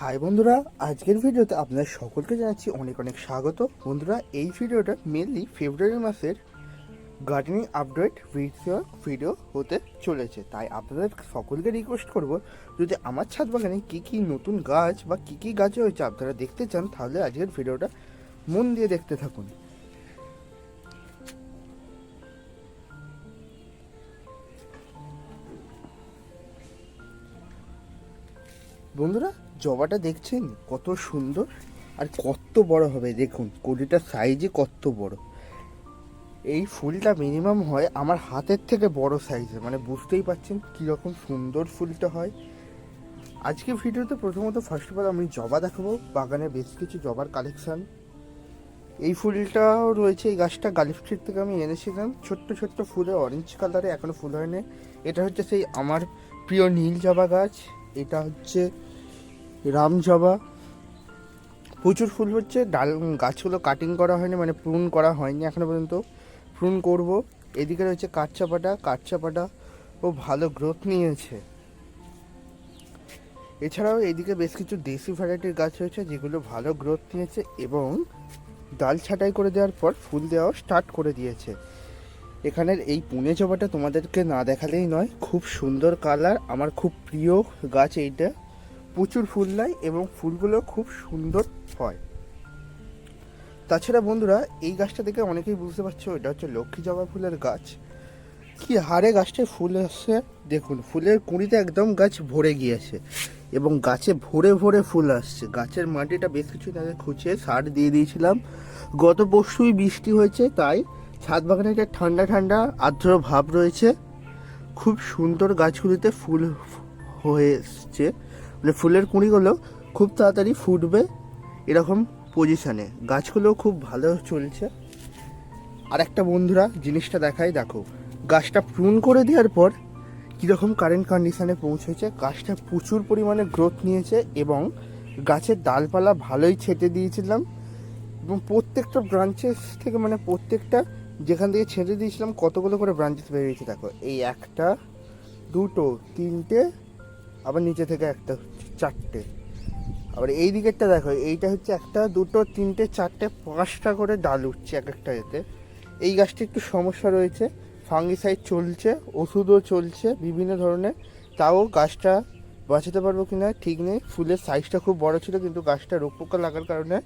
High বন্ধুরা, আজকের ভিডিওতে আপনাদের সকলকে জানাচ্ছি অনেক অনেক স্বাগত। বন্ধুরা, এই ভিডিওটা মেনলি ফেব্রুয়ারি মাসের গার্ডেনিং আপডেট ভিডিও ভিডিও হতে চলেছে। তাই আপনাদের সকলকে রিকোয়েস্ট করব, যদি আমার ছাদ বাগানে কী কী নতুন গাছ বা কী কী গাছ হয়েছে আপনারা দেখতে চান, তাহলে আজকের ভিডিওটা মন দিয়ে দেখতে থাকুন। বন্ধুরা, জবাটা দেখছেন? কত সুন্দর আর কত বড় হবে, দেখুন কলিটার সাইজে কত বড়। এই ফুলটা মিনিমাম হয় আমার হাতের থেকে বড় সাইজের মানে বুঝতেই পারছেন কীরকম সুন্দর ফুলটা হয়। আজকে ভিডিওতে প্রথমত ফার্স্ট অফ অল আমি জবা দেখাবো, বাগানে বেশ কিছু জবার কালেকশান এই ফুলটাও রয়েছে, এই গাছটা গালিফ স্ট্রিট থেকে আমি এনেছিলাম। ছোট্ট ছোট্ট ফুলে অরেঞ্জ কালারে এখনও ফুল হয়নি। এটা হচ্ছে সেই আমার প্রিয় নীল জবা গাছ। এটা হচ্ছে রামজবা প্রচুর ফুল হচ্ছে, ডাল, গাছগুলো কাটিং করা হয়নি মানে প্রুন করা হয়নি এখনও পর্যন্ত। প্রুন করব, এদিকে রয়েছে কাঠচাপাটা কাঠচাপাটা ও ভালো গ্রোথ নিয়েছে। এছাড়াও এদিকে বেশ কিছু দেশি ভ্যারাইটির গাছ রয়েছে, যেগুলো ভালো গ্রোথ নিয়েছে এবং ডাল ছাঁটাই করে দেওয়ার পর ফুল দেওয়াও স্টার্ট করে দিয়েছে। এখানের এই পুনে জবাটা তোমাদেরকে না দেখালেই নয়, খুব সুন্দর কালার। আমার খুব প্রিয় গাছ এইটা। প্রচুর ফুল দেয় এবং ফুলগুলো খুব সুন্দর হয়। তাছাড়া বন্ধুরা, এই গাছটা দেখে অনেকেই বুঝতে পারছ, এটা হচ্ছে লক্ষ্মী জবা ফুলের গাছ। কি হারে গাছটায় ফুল আসছে দেখুন, ফুলের কুঁড়িতে একদম গাছ ভরে গিয়েছে এবং গাছে ভরে ভরে ফুল আসছে। গাছের মাটিটা বেশ কিছু আগে খুঁচিয়ে সার দিয়ে দিয়েছিলাম। গত পরশুই বৃষ্টি হয়েছে, তাই ছাদ বাগানে একটা ঠান্ডা ঠান্ডা আর্দ্র ভাব রয়েছে, খুব সুন্দর গাছগুলিতে ফুল হয়ে এসছে। মানে ফুলের কুঁড়িগুলো খুব তাড়াতাড়ি ফুটবে এরকম পজিশানে গাছগুলো খুব ভালো চলছে। আর একটা বন্ধুরা, জিনিসটা দেখাই, দেখো, গাছটা প্রুন করে দেওয়ার পর কীরকম কারেন্ট কন্ডিশানে পৌঁছেছে, গাছটা প্রচুর পরিমাণে গ্রোথ নিয়েছে এবং গাছের ডালপালা ভালোই ছেটে দিয়েছিলাম। এবং প্রত্যেকটা ব্রাঞ্চেস থেকে মানে প্রত্যেকটা যেখান থেকে ছেটে দিয়েছিলাম, কতগুলো করে ব্রাঞ্চেস বেরিয়েছে দেখো। এই একটা, দুটো, তিনটে, আবার নিচে থেকে একটা, চারটে। আবার এই দিকেরটা দেখো, এইটা হচ্ছে একটা, দুটো, তিনটে, চারটে, পাঁচটা করে ডাল উঠছে এক একটা এতে। এই গাছটা একটু সমস্যা রয়েছে, ফাঙ্গিসাইড চলছে, ওষুধও চলছে বিভিন্ন ধরনের। তাও গাছটা বাঁচাতে পারব কিনা ঠিক নেই। ফুলের সাইজটা খুব বড় ছিল, কিন্তু গাছটা রোগ পোকা লাগার কারণে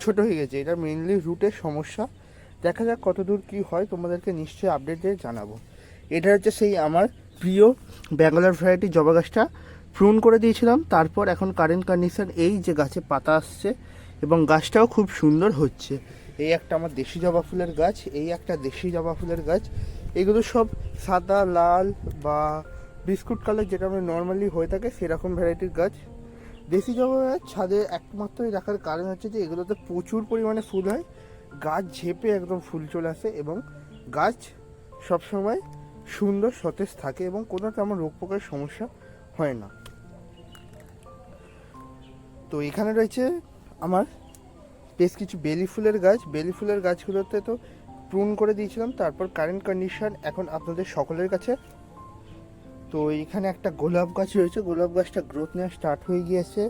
ছোট হয়ে গেছে। এটা মেনলি রুটের সমস্যা। দেখা যাক কতদূর কি হয়, তোমাদেরকে নিশ্চয়ই আপডেট দিয়ে জানাব। এটা হচ্ছে সেই আমার প্রিয় ব্যাঙ্গালোর ভ্যারাইটি জবা গাছটা। প্রুন করে দিয়েছিলাম, তারপর এখন কারেন্ট কন্ডিশন এই যে গাছে পাতা আসছে এবং গাছটাও খুব সুন্দর হচ্ছে। এই একটা আমার দেশি জবা ফুলের গাছ, এই একটা দেশি জবা ফুলের গাছ। এগুলো সব সাদা, লাল বা বিস্কুট কালার যেটা আমরা নর্মালি হয়ে থাকে, সেরকম ভ্যারাইটির গাছ। দেশি জবা ছাদে একমাত্রই রাখার কারণ হচ্ছে যে এগুলোতে প্রচুর পরিমাণে ফুল হয়। গাছ ঝেপে একদম ফুল চলে আসে এবং গাছ সবসময় সুন্দর, সতেজ থাকে এবং কোনো তেমন রোগ পোকার সমস্যা হয় না। তো এখানে রয়েছে আমার বেশ কিছু বেলি ফুলের গাছ। বেলি ফুলের গাছগুলোতে তো প্রুন করে দিয়েছিলাম, তারপর কারেন্ট কন্ডিশন এখন আপনাদের সকলের কাছে। তো এখানে একটা গোলাপ গাছ রয়েছে। গোলাপ গাছটা গ্রোথ নেওয়া স্টার্ট হয়ে গিয়েছে।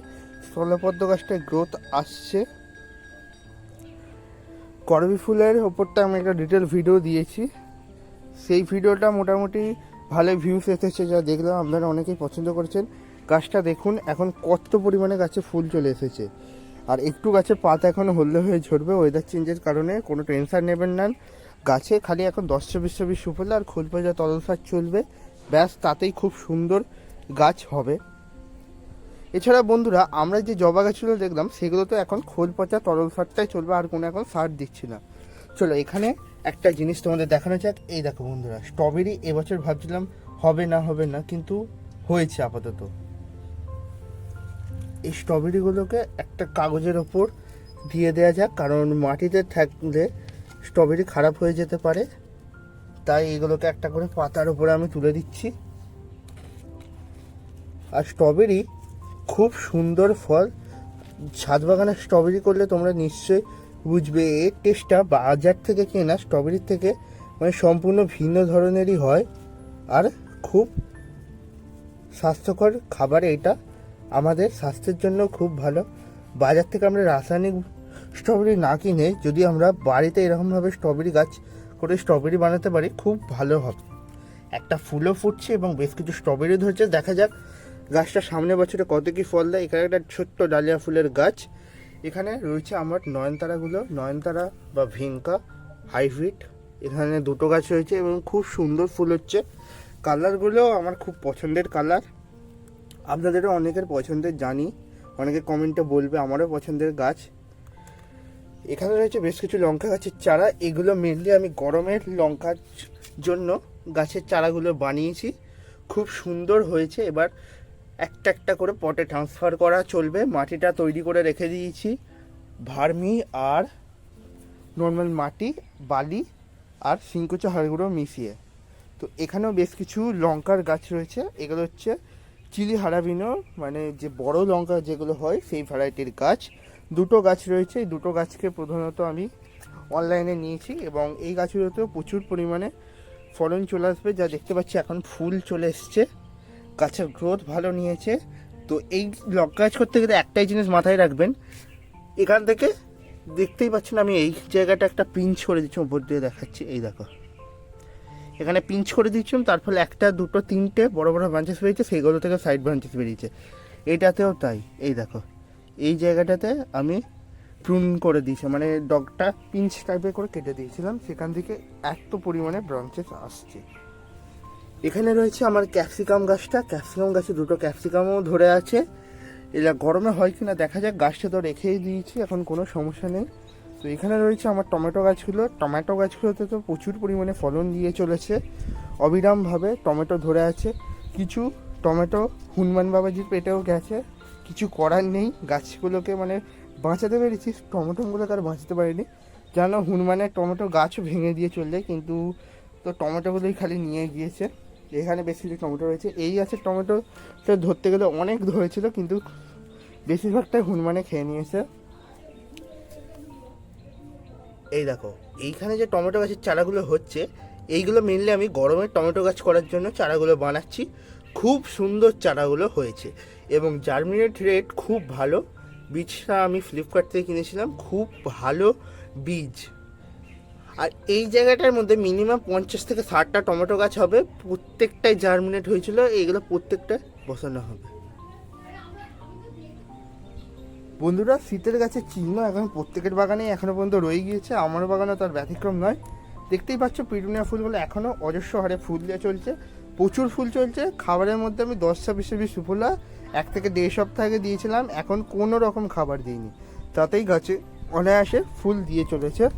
স্থলপদ্ম গাছটায় গ্রোথ আসছে। করবি ফুলের ওপরটা আমি একটা ডিটেল ভিডিও দিয়েছি। সেই ভিডিওটা মোটামুটি ভালো ভিউস এসেছে, যা দেখলাম আপনারা অনেকেই পছন্দ করেছেন। গাছটা দেখুন, এখন কত পরিমাণে গাছে ফুল চলে এসেছে। আর একটু গাছের পাতা এখন হলদে হয়ে ঝরবে ওয়েদার চেঞ্জের কারণে কোনো টেনশন নেবেন না। গাছে খালি এখন দশ চব্বিশ চব্বিশ সুফলে আর খোল পয়সা তলসার চলবে। ব্যাস, তাতেই খুব সুন্দর গাছ হবে। এছাড়া বন্ধুরা, আমরা যে জবা গাছগুলো দেখলাম, সেগুলো তো এখন খোল পচা, তরল সারটাই চলবে, আর কোনো এখন সার দিচ্ছি না। চলো, এখানে একটা জিনিস তোমাদের দেখানো যাক। এই দেখো বন্ধুরা স্ট্রবেরি এবছর ভাবছিলাম হবে না হবে না, কিন্তু হয়েছে আপাতত। এই স্ট্রবেরিগুলোকে একটা কাগজের ওপর দিয়ে দেওয়া যাক, কারণ মাটিতে থাকলে স্ট্রবেরি খারাপ হয়ে যেতে পারে। তাই এগুলোকে একটা করে পাতার উপরে আমি তুলে দিচ্ছি। আর স্ট্রবেরি খুব সুন্দর ফল। ছাদ বাগানে স্ট্রবেরি করলে তোমরা নিশ্চয়ই বুঝবে, এর টেস্টটা বাজার থেকে কেনা স্ট্রবেরির থেকে মানে সম্পূর্ণ ভিন্ন ধরনেরই হয়। আর খুব স্বাস্থ্যকর খাবার এটা। আমাদের স্বাস্থ্যের জন্য খুব ভালো। বাজার থেকে আমরা রাসায়নিক স্ট্রবেরি না কিনে যদি আমরা বাড়িতে এরকমভাবে স্ট্রবেরি গাছ করে স্ট্রবেরি বানাতে পারি, খুব ভালো হবে। একটা ফুলও ফুটছে এবং বেশ কিছু স্ট্রবেরি ধরেছে। দেখা যাক গাছটা সামনে বছরে কত কি ফল দেয়? এখানে একটা ছোট্ট ডালিয়া ফুলের গাছ। এখানে রয়েছে আমার নয়নতারাগুলো। নয়নতারা বা ভিঙ্কা হাইব্রিড। এখানে দুটো গাছ রয়েছে এবং খুব সুন্দর ফুল হচ্ছে। কালারগুলো আমার খুব পছন্দের কালার। আপনাদেরও অনেকের পছন্দের জানি। অনেকে কমেন্টে বলবে আমারও পছন্দের গাছ। এখানে রয়েছে বেশ কিছু লঙ্কা গাছের চারা। এগুলো মেনলি আমি গরমের লঙ্কার জন্য গাছের চারাগুলো বানিয়েছি। খুব সুন্দর হয়েছে। এবার একটা একটা করে পটে ট্রান্সফার করা চলবে। মাটিটা তৈরি করে রেখে দিয়েছি। ভার্মি আর নর্মাল মাটি, বালি আর সিংকুচা হাড়গুঁড়ো মিশিয়ে। তো এখানেও বেশ কিছু লঙ্কার গাছ রয়েছে। এগুলো হচ্ছে চিলি হারাবিনো মানে যে বড় লঙ্কা যেগুলো হয়, সেই ভ্যারাইটির গাছ। দুটো গাছ রয়েছে। এই দুটো গাছকে প্রধানত আমি অনলাইনে নিয়েছি এবং এই গাছগুলোতেও প্রচুর পরিমাণে ফলন চলে আসবে। যা দেখতে পাচ্ছি এখন ফুল চলে এসছে। গাছের গ্রোথ ভালো নিয়েছে। তো এই লঙ্কা গাছ করতে গেলে একটাই জিনিস মাথায় রাখবেন, এখান থেকে দেখতেই পাচ্ছেন আমি এই জায়গাটা একটা পিঞ্চ করে দিচ্ছি, উপর দিয়ে দেখাচ্ছি, এই দেখো। এখানে পিঞ্চ করে দিচ্ছিলাম তার ফলে একটা, দুটো, তিনটে বড় বড় ব্রাঞ্চেস বেরিয়েছে, সেইগুলো থেকে সাইড ব্রাঞ্চেস বেরিয়েছে। এইটাতেও তাই, এই দেখো। এই জায়গাটাতে আমি প্রুন করে দিয়েছি মানে ডগটা পিঞ্চ টাইপের করে কেটে দিয়েছিলাম, সেখান থেকে এত পরিমাণে ব্রাঞ্চেস আসছে। এখানে রয়েছে আমার ক্যাপসিকাম গাছটা। ক্যাপসিকাম গাছে দুটো ক্যাপসিকামও ধরে আছে। এটা গরমে হয় কিনা দেখা যাক, গাছটা তো রেখেই দিয়েছি, এখন কোনো সমস্যা নেই। তো এখানে রয়েছে আমার টমেটো গাছগুলো। টমেটো গাছগুলোতে তো প্রচুর পরিমাণে ফলন দিয়ে চলেছে। অবিরামভাবে টমেটো ধরে আছে। কিছু টমেটো হনুমান বাবাজির পেটেও গেছে। কিছু করার নেই। গাছগুলোকে মানে বাঁচাতে পেরেছি। টমেটোগুলোকে আর বাঁচাতে পারিনি। জানো, হনুমানের টমেটো গাছও ভেঙে দিয়ে চললে, কিন্তু তো টমেটোগুলোই খালি নিয়ে গিয়েছে। এখানে বেশি কিছু টমেটো রয়েছে। এই গাছের টমেটো ধরতে গেলে অনেক ধরেছিল, কিন্তু বেশিরভাগটাই হনুমানে খেয়ে নিয়েছে। এই দেখো, এইখানে যে টমেটো গাছের চারাগুলো হচ্ছে, এইগুলো মেনলি আমি গরমে টমেটো গাছ করার জন্য চারাগুলো বানাচ্ছি। খুব সুন্দর চারাগুলো হয়েছে এবং জার্মিনেট রেট খুব ভালো। বীজটা আমি ফ্লিপকার্ট থেকে কিনেছিলাম, খুব ভালো বীজ। আর এই জায়গাটার মধ্যে মিনিমাম পঞ্চাশ থেকে ষাটটা টমেটো গাছ হবে। প্রত্যেকটাই জার্মিনেট হয়েছিল এইগুলো প্রত্যেকটা বসানো হবে। বন্ধুরা, শীতের গাছের চিহ্ন এখন প্রত্যেকের বাগানে এখনও পর্যন্ত রয়ে গিয়েছে। আমার বাগানে তার ব্যতিক্রম নয়। দেখতেই পাচ্ছ পিটুনিয়া ফুলগুলো এখনও অজস্র হারে ফুল দিয়ে চলছে। প্রচুর ফুল চলছে। খাবারের মধ্যে আমি দশ ছাব্বিশ ছাব্বিশ সুফলা এক থেকে দেড় সপ্তাহ আগে দিয়েছিলাম। এখন কোনো রকম খাবার দিইনি। তাতেই গাছে অনায়াসে ফুল দিয়ে চলেছে।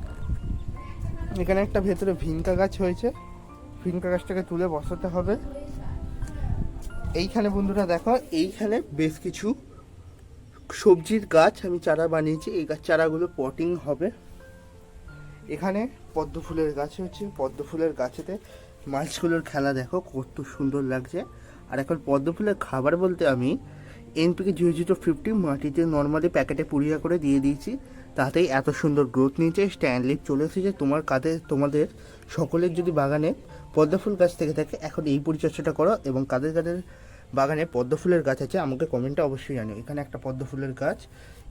এখানে একটা ভেতরে ভিনকা গাছ হয়েছে। ভিনকা গাছটাকে তুলে বসাতে হবে। এইখানে বন্ধুরা দেখো, এইখানে বেশ কিছু সবজির গাছ আমি চারা বানিয়েছি। এই গাছ চারাগুলো পটিং হবে। এখানে পদ্ম ফুলের গাছ হচ্ছে পদ্ম ফুলের গাছেতে মাছগুলোর খেলা দেখো, কত সুন্দর লাগছে। আর এখন পদ্ম ফুলের খাবার বলতে আমি এনপিকে জিরো জিরো ফিফটি মাটিতে নর্মালি প্যাকেটে পুড়িয়া করে দিয়ে দিয়েছি। তাতেই এত সুন্দর গ্রোথ নিয়েছে। স্ট্যান্ড লিপ চলে এসেছে তোমার কাঁধে, তোমাদের সকলের যদি বাগানে পদ্ম ফুল গাছ থেকে থাকে, এখন এই পরিচর্যাটা করো এবং কাদের কাদের বাগানে পদ্ম ফুলের গাছ আছে, আমাকে কমেন্টটা অবশ্যই জানো এখানে একটা পদ্ম ফুলের গাছ,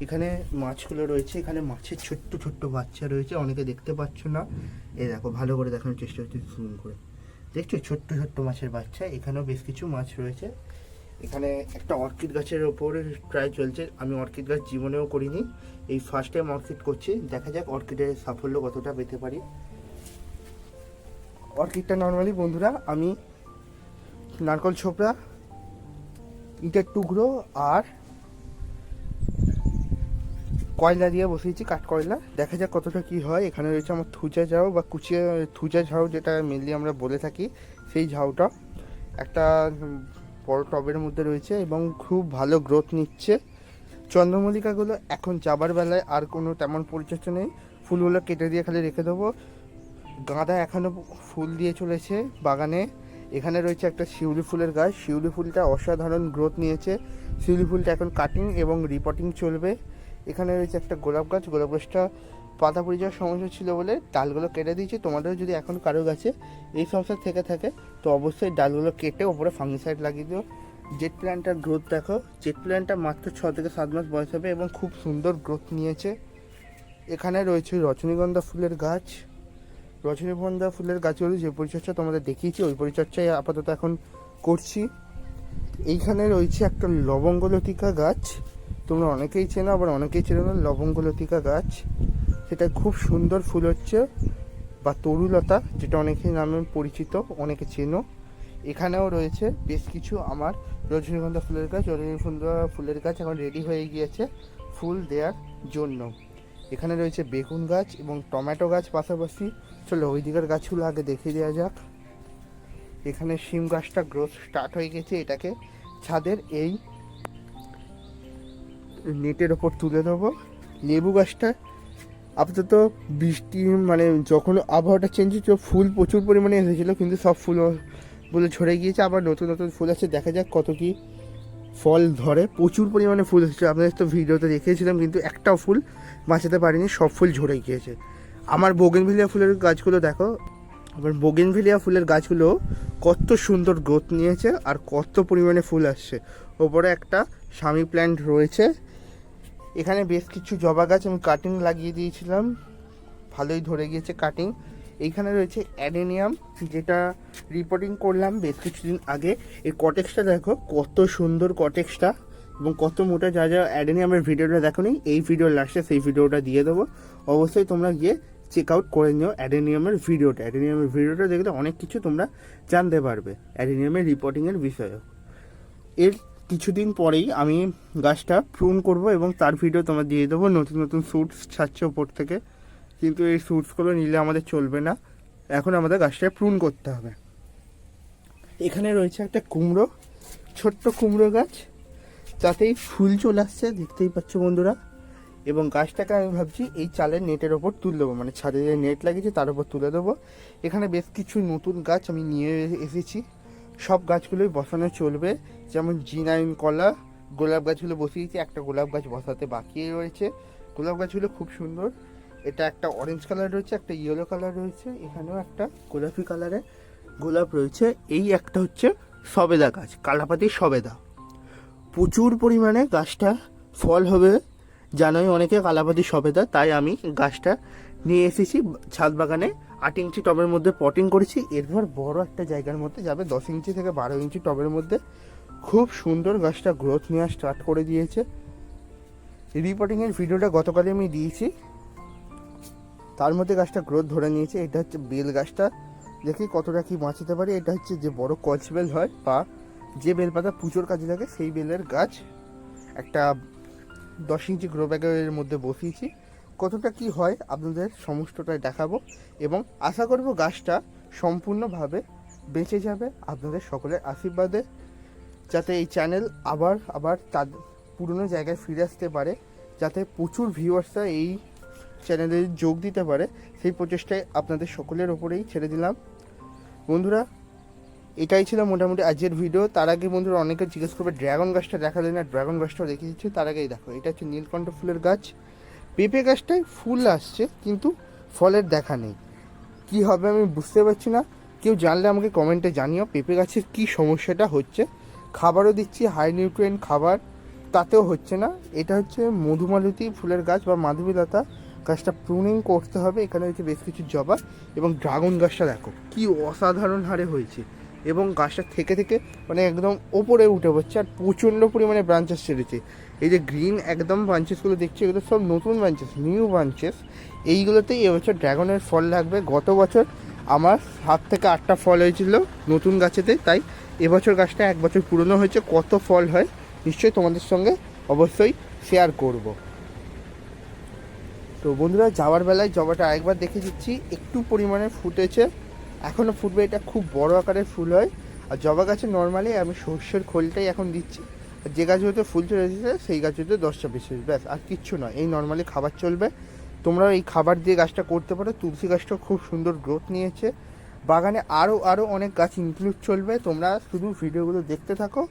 এখানে মাছগুলো রয়েছে, এখানে মাছের ছোট্ট ছোট্ট বাচ্চা রয়েছে, অনেকে দেখতে পাচ্ছ না। এ দেখো, ভালো করে দেখানোর চেষ্টা হচ্ছে জুম করে। দেখছ? ছোট্ট ছোট্ট মাছের বাচ্চা, এখানেও বেশ কিছু মাছ রয়েছে। এখানে একটা অর্কিড গাছের ওপরে ট্রাই চলছে। আমি অর্কিড গাছ জীবনেও করিনি। এই ফার্স্ট টাইম অর্কিড করছি। দেখা যাক অর্কিডের সাফল্য কতটা পেতে পারি। অর্কিডটা নর্মালি বন্ধুরা, আমি নারকল ছোপড়া, ইটের টুকরো আর কয়লা দিয়ে বসিয়েছি, কাঠ কয়লা। দেখা যাক কতটা কি হয়। এখানে রয়েছে আমার থুচা ঝাউ বা কুচিয়া, থুচা ঝাউ যেটা মেনলি আমরা বলে থাকি, সেই ঝাউটা। একটা বড় টবের মধ্যে রয়েছে এবং খুব ভালো গ্রোথ নিচ্ছে। চন্দ্রমল্লিকাগুলো এখন যাবার বেলায় আর কোনো তেমন পরিচর্যা নেই। ফুলগুলো কেটে দিয়ে খালি রেখে দেবো। গাঁদা এখনও ফুল দিয়ে চলেছে বাগানে। এখানে রয়েছে একটা শিউলি ফুলের গাছ। শিউলি ফুলটা অসাধারণ গ্রোথ নিয়েছে। শিউলি ফুলটা এখন কাটিং এবং রিপোর্টিং চলবে। এখানে রয়েছে একটা গোলাপ গাছ। গোলাপ গাছটা পাতা পড়ে যাওয়ার সমস্যা ছিল বলে ডালগুলো কেটে দিয়েছি। তোমাদের যদি এখন কারও গাছে এই সমস্যা থেকে থাকে, তো অবশ্যই ডালগুলো কেটে ওপরে ফাঙ্গিসাইড লাগিয়ে দিও। জেট প্ল্যান্টটার গ্রোথ দেখো। জেট প্ল্যান্টটা মাত্র ছ থেকে সাত মাস বয়স হবে এবং খুব সুন্দর গ্রোথ নিয়েছে। এখানে রয়েছে রজনীগন্ধা ফুলের গাছ। রজনীগন্ধা ফুলের গাছগুলো যে পরিচর্যা তোমাদের দেখিয়েছি, ওই পরিচর্যায় আপাতত এখন করছি। এইখানে রয়েছে একটা লবঙ্গলতিকা গাছ। তোমরা অনেকেই চেনো, আবার অনেকেই চেনো না, লবঙ্গলতিকা গাছ। সেটা খুব সুন্দর ফুল হচ্ছে। বা তরুলতা, যেটা অনেকেই নামে পরিচিত, অনেকে চেনো। এখানেও রয়েছে বেশ কিছু আমার রজনীগন্ধা ফুলের গাছ। রজনীগন্ধা ফুলের গাছ এখন রেডি হয়ে গিয়েছে ফুল দেওয়ার জন্য। এখানে রয়েছে বেগুন গাছ এবং টমেটো গাছ পাশাপাশি। চলো ওই দিকের গাছগুলো আগে দেখিয়ে দেওয়া যাক। এখানে শিম গাছটা গ্রোথ স্টার্ট হয়ে গেছে। এটাকে ছাদের এই নেটের ওপর তুলে দেবো লেবু গাছটা আপাতত বৃষ্টি মানে যখন আবহাওয়াটা চেঞ্জ হচ্ছে, ফুল প্রচুর পরিমাণে এসেছিল, কিন্তু সব ফুল বলে ঝরে গিয়েছে। আবার নতুন নতুন ফুল আছে দেখা যাক কত কি ফল ধরে। প্রচুর পরিমাণে ফুল এসেছে। আপনাদের তো ভিডিওতে দেখিয়েছিলাম, কিন্তু একটাও ফুল বাঁচাতে পারিনি, সব ফুল ঝরে গিয়েছে। আমার বোগেনভিলিয়া ফুলের গাছগুলো দেখো। আবার বোগেনভিলিয়া ফুলের গাছগুলো কত সুন্দর গ্রোথ নিয়েছে, আর কত পরিমাণে ফুল আসছে। ওপরে একটা স্বামী প্ল্যান্ট রয়েছে। এখানে বেশ কিছু জবা গাছ আমি কাটিং লাগিয়ে দিয়েছিলাম। ভালোই ধরে গিয়েছে কাটিং এইখানে রয়েছে অ্যাডেনিয়াম, যেটা রিপোর্টিং করলাম বেশ কিছুদিন আগে। এই কটেক্সটা দেখো, কত সুন্দর কটেক্সটা এবং কত মোটা, যা যা অ্যাডেনিয়ামের ভিডিওটা দেখো নি, এই ভিডিওর লাস্টে সেই ভিডিওটা দিয়ে দেবো। অবশ্যই তোমরা গিয়ে চেক আউট করে নিও অ্যাডেনিয়ামের ভিডিওটা অ্যাডেনিয়ামের ভিডিওটা দেখলে অনেক কিছু তোমরা জানতে পারবে অ্যাডেনিয়ামের রিপোর্টিংয়ের বিষয়েও। এর কিছুদিন পরেই আমি গাছটা প্রুন করব এবং তার ভিডিও তোমার দিয়ে দেবো। নতুন নতুন স্যুটস ছাড়ছে ওপর থেকে। কিন্তু এই স্যুটসগুলো নিলে আমাদের চলবে না। এখন আমাদের গাছটা প্রুন করতে হবে। এখানে রয়েছে একটা কুমড়ো, ছোট্ট কুমড়ো গাছ। তাতেই ফুল চলে আসছে, দেখতেই পাচ্ছ বন্ধুরা। এবং গাছটাকে আমি ভাবছি এই চালের নেটের ওপর তুলে দেবো। মানে ছাদে যে নেট লাগিয়েছে, তার উপর তুলে দেবো। এখানে বেশ কিছু নতুন গাছ আমি নিয়ে এসেছি। সব গাছগুলোই বসানো চলবে। যেমন জিনাইন কলা, গোলাপ গাছগুলো বসিয়েছি একটা গোলাপ গাছ বসাতে বাকি রয়েছে। গোলাপ গাছগুলো খুব সুন্দর। এটা একটা অরেঞ্জ কালার রয়েছে, একটা ইয়েলো কালার রয়েছে, এখানেও একটা গোলাপি কালারের গোলাপ রয়েছে। এই একটা হচ্ছে সবেদা গাছ, কালাপাতি সবেদা। প্রচুর পরিমাণে গাছটা ফল হবে। জানোই অনেকে কালাপাতি সবেদা, তাই আমি গাছটা নিয়ে এসেছি ছাদ বাগানে আট ইঞ্চি টবের মধ্যে পটিং করেছি। এরপর বড় একটা জায়গার মধ্যে যাবে দশ ইঞ্চি থেকে বারো ইঞ্চি টবের মধ্যে। খুব সুন্দর গাছটা গ্রোথ নেওয়া স্টার্ট করে দিয়েছে। রিপোর্টিংয়ের ভিডিওটা গতকালই আমি দিয়েছি। তার মধ্যে গাছটা গ্রোথ ধরে নিয়েছে। এটা হচ্ছে বেল গাছটা। দেখি কতটা কি বাঁচাতে পারি। এটা হচ্ছে যে বড় কচ বেল হয় বা যে বেলপাতা পুজোর কাজে লাগে, সেই বেলের গাছ। একটা দশ ইঞ্চি গ্রো ব্যাগের মধ্যে বসিয়েছি। কতটা কি হয় আপনাদের সমস্তটাই দেখাবো এবং আশা করব গাছটা সম্পূর্ণভাবে বেঁচে যাবে আপনাদের সকলের আশীর্বাদে, যাতে এই চ্যানেল আবার আবার তার পুরনো জায়গায় ফিরে আসতে পারে, যাতে প্রচুর ভিউয়ার্সরা এই চ্যানেলে যোগ দিতে পারে। সেই প্রচেষ্টায় আপনাদের সকলের ওপরেই ছেড়ে দিলাম। বন্ধুরা, এটাই ছিল মোটামুটি আজকের ভিডিও তার আগে বন্ধুরা অনেকে জিজ্ঞেস করবে, ড্রাগন গাছটা দেখা যায় না, ড্রাগন গাছটাও দেখে দিচ্ছি তার আগেই দেখো, এটা হচ্ছে নীলকণ্ঠ ফুলের গাছ। পেঁপে গাছটায় ফুল আসছে, কিন্তু ফলের দেখা নেই। কি হবে আমি বুঝতে পারছি না। কেউ জানলে আমাকে কমেন্টে জানিও পেঁপে গাছের কি সমস্যাটা হচ্ছে। খাবারও দিচ্ছি হাই নিউট্রিয়েন্ট খাবার, তাতেও হচ্ছে না। এটা হচ্ছে মধুমালতি ফুলের গাছ বা মাধবীলতা গাছটা প্রুনিং করতে হবে। এখানে হচ্ছে বেশ কিছু জবা এবং ড্রাগন গাছটা দেখো, কি অসাধারণ হারে হয়েছে। এবং গাছটা থেকে থেকে মানে একদম ওপরে উঠে পড়ছে আর প্রচণ্ড পরিমাণে ব্রাঞ্চেস ছেড়েছে এই যে গ্রিন একদম ব্রাঞ্চেসগুলো দেখছি, এগুলো সব নতুন ব্রাঞ্চেস নিউ ব্রাঞ্চেস এইগুলোতেই এবছর ড্রাগনের ফল লাগবে। গত বছর আমার সাত থেকে আটটা ফল হয়েছিল নতুন গাছেতে, তাই এবছর গাছটা এক বছর পুরনো হয়েছে। কত ফল হয় নিশ্চয়ই তোমাদের সঙ্গে অবশ্যই শেয়ার করব। তো বন্ধুরা, যাওয়ার বেলায় জবাটা আরেকবার দেখে দিচ্ছি। একটু পরিমাণে ফুটেছে। এখনও ফুটবে, এটা খুব বড় আকারের ফুল হয়। আর জবা গাছে নর্মালি আমি সর্ষের খোলটাই এখন দিচ্ছি। আর যে গাছ গাছগুলোতে ফুল চলে এসেছে, সেই গাছগুলোতে দশটা পিসেস ব্যাস, আর কিচ্ছু নয়। এই নর্মালি খাবার চলবে। তোমরা এই খাবার দিয়ে গাছটা করতে পারো। তুলসী গাছটাও খুব সুন্দর গ্রোথ নিয়েছে। বাগানে আরও আরও অনেক গাছ ইনক্লুড চলবে। তোমরা শুধু ভিডিওগুলো দেখতে থাকো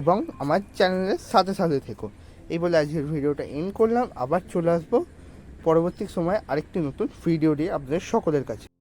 এবং আমার চ্যানেলের সাথে সাথে থেকো। এই বলে আজকের ভিডিওটা এন্ড করলাম। আবার চলে আসব পরবর্তী সময় আরেকটি নতুন ভিডিও দিয়ে আপনাদের সকলের কাছে।